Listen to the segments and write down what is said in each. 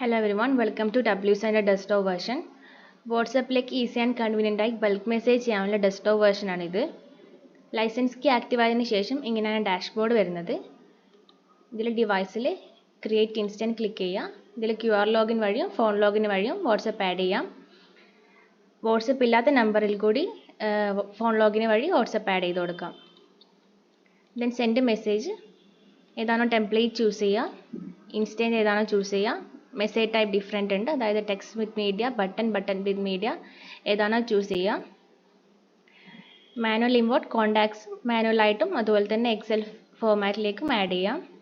Hello everyone welcome to W സൈന്റെ desktop version വാട്സപ്പിലേക്ക് easy and convenient ആയി bulk message ചെയ്യാനുള്ള desktop വേർഷനാണിത് licence key active ആയതിനു ശേഷം ഇങ്ങനെയാണ് ഡാഷ്ബോർഡ് വരുന്നത്. ഇതിൽ ഡിവൈസിൽ ക്രിയേറ്റ് ഇൻസ്റ്റന്റ് ക്ലിക്ക് ചെയ്യുക ഇതിൽ ക്യു ആർ ലോഗിൻ വഴിയും ഫോൺ ലോഗിൻ വഴിയും വാട്സപ്പ് ആഡ് ചെയ്യാം. വാട്സപ്പ് ഇല്ലാത്ത നമ്പറിൽ കൂടി ഫോൺ ലോഗിൻ വഴി വാട്സപ്പ് ആഡ് ചെയ്ത് കൊടുക്കാം. ദെൻ സെൻഡ് മെസ്സേജ് ഏതാണോ ടെംപ്ലേറ്റ് ചൂസ് ചെയ്യുക ഇൻസ്റ്റന്റ് ഏതാണോ ചൂസ് ചെയ്യുക മെസ്സേജ് ടൈപ്പ് ഡിഫറെന്റ് ഉണ്ട്. അതായത് text with media button button with media ഏതാണോ ചൂസ് ചെയ്യുക? മാനുവൽ ഇമ്പോർട്ട് കോണ്ടാക്ട്സ് മാനുവലായിട്ടും അതുപോലെ തന്നെ എക്സൽ ഫോമാറ്റിലേക്കും ആഡ് ചെയ്യാം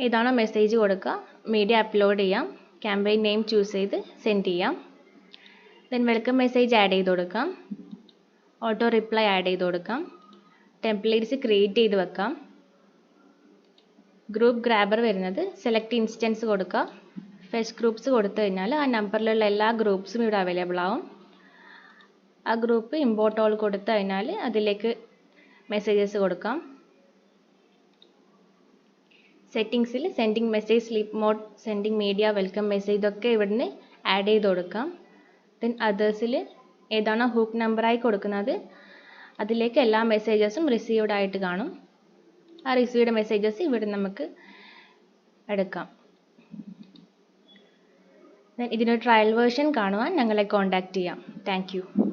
ഏതാണോ മെസ്സേജ് കൊടുക്കുക? മീഡിയ അപ്ലോഡ് ചെയ്യാം. ക്യാമ്പയിൻ നെയിം ചൂസ് ചെയ്ത് സെൻഡ് ചെയ്യാം. ദെൻ വെൽക്കം മെസ്സേജ് ആഡ് ചെയ്ത് കൊടുക്കാം. ഓട്ടോ റിപ്ലൈ ആഡ് ചെയ്ത് കൊടുക്കാം. ടെംപ്ലേറ്റ്സ് ക്രിയേറ്റ് ചെയ്ത് വെക്കാം. ഗ്രൂപ്പ് ഗ്രാബർ വരുന്നത് സെലക്ട് ഇൻസ്റ്റൻസ് കൊടുക്കുക. ഫെസ്റ്റ് ഗ്രൂപ്പ്സ് കൊടുത്തു കഴിഞ്ഞാൽ ആ നമ്പറിലുള്ള എല്ലാ ഗ്രൂപ്പ്സും ഇവിടെ അവൈലബിൾ ആവും. ആ ഗ്രൂപ്പ് ഇമ്പോർട്ട് ഓൾ കൊടുത്തു കഴിഞ്ഞാൽ അതിലേക്ക് മെസ്സേജസ് കൊടുക്കാം. സെറ്റിങ്സിൽ sending message sleep mode sending media welcome message ഇതൊക്കെ ഇവിടുന്ന് ആഡ് ചെയ്ത് കൊടുക്കാം. ദെൻ അതേഴ്സിൽ ഏതാണോ ഹൂക്ക് നമ്പറായി കൊടുക്കുന്നത് അതിലേക്ക് എല്ലാ മെസ്സേജസും റിസീവ്ഡ് ആയിട്ട് കാണും. ആ റിസീവ്ഡ് മെസ്സേജസ് ഇവിടെ നമുക്ക് എടുക്കാം. ഇതിനൊരു ട്രയൽ വേർഷൻ കാണുവാൻ ഞങ്ങളെ കോൺടാക്റ്റ് ചെയ്യാം. താങ്ക്